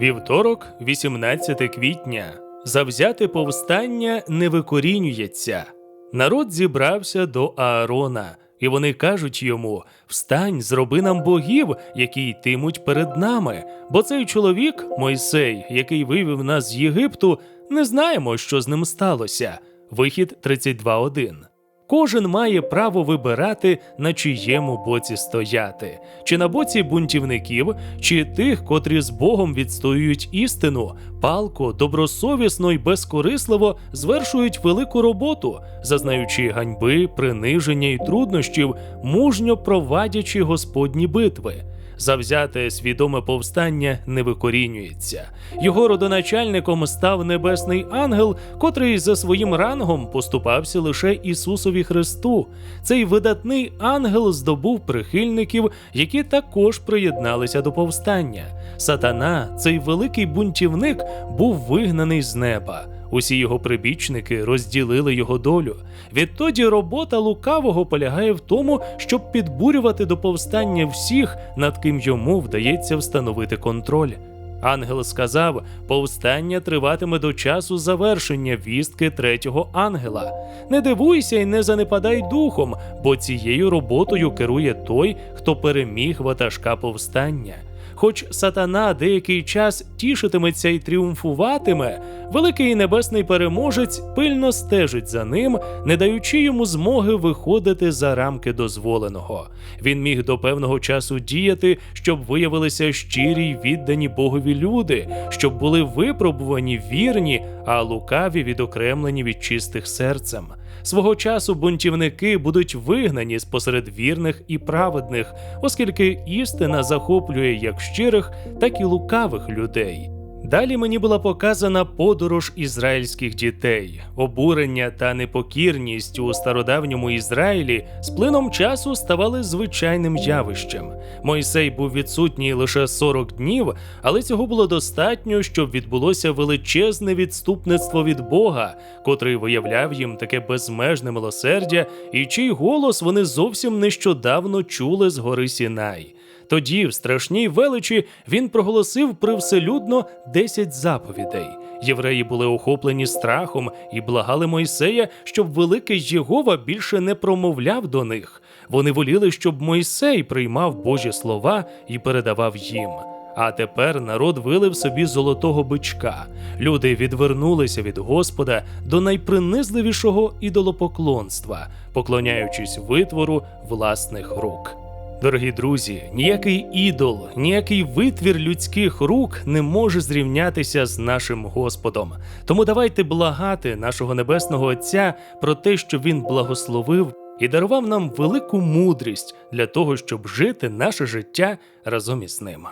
Вівторок, 18 квітня. Завзяте повстання не викорінюється. Народ зібрався до Аарона, і вони кажуть йому: Встань, зроби нам богів, які йтимуть перед нами. Бо цей чоловік, Мойсей, який вивів нас з Єгипту, не знаємо, що з ним сталося. Вихід 32.1. Кожен має право вибирати, на чиєму боці стояти, чи на боці бунтівників, чи тих, котрі з Богом відстоюють істину, палко, добросовісно й безкорисливо звершують велику роботу, зазнаючи ганьби, приниження й труднощів, мужньо провадячи господні битви. Завзяте свідоме повстання не викорінюється. Його родоначальником став небесний ангел, котрий за своїм рангом поступався лише Ісусові Христу. Цей видатний ангел здобув прихильників, які також приєдналися до повстання. Сатана, цей великий бунтівник, був вигнаний з неба. Усі його прибічники розділили його долю. Відтоді робота лукавого полягає в тому, щоб підбурювати до повстання всіх, над ким йому вдається встановити контроль. Ангел сказав: повстання триватиме до часу завершення вістки третього ангела. Не дивуйся і не занепадай духом, бо цією роботою керує той, хто переміг ватажка повстання. Хоч сатана деякий час тішитиметься і тріумфуватиме, великий небесний переможець пильно стежить за ним, не даючи йому змоги виходити за рамки дозволеного. Він міг до певного часу діяти, щоб виявилися щирі й віддані Богові люди, щоб були випробувані вірні, а лукаві відокремлені від чистих серцем. Свого часу бунтівники будуть вигнані спосеред вірних і праведних, оскільки істина захоплює як щирих, так і лукавих людей. Далі мені була показана подорож ізраїльських дітей, обурення та непокірність у стародавньому Ізраїлі з плином часу ставали звичайним явищем. Мойсей був відсутній лише 40 днів, але цього було достатньо, щоб відбулося величезне відступництво від Бога, котрий виявляв їм таке безмежне милосердя, і чий голос вони зовсім нещодавно чули з гори Сінай. Тоді, в страшній величі, він проголосив привселюдно десять заповідей. Євреї були охоплені страхом і благали Мойсея, щоб великий Єгова більше не промовляв до них. Вони воліли, щоб Мойсей приймав Божі слова і передавав їм. А тепер народ вилив собі золотого бичка. Люди відвернулися від Господа до найпринизливішого ідолопоклонства, поклоняючись витвору власних рук. Дорогі друзі, ніякий ідол, ніякий витвір людських рук не може зрівнятися з нашим Господом. Тому давайте благати нашого небесного Отця про те, що Він благословив і дарував нам велику мудрість для того, щоб жити наше життя разом із ним.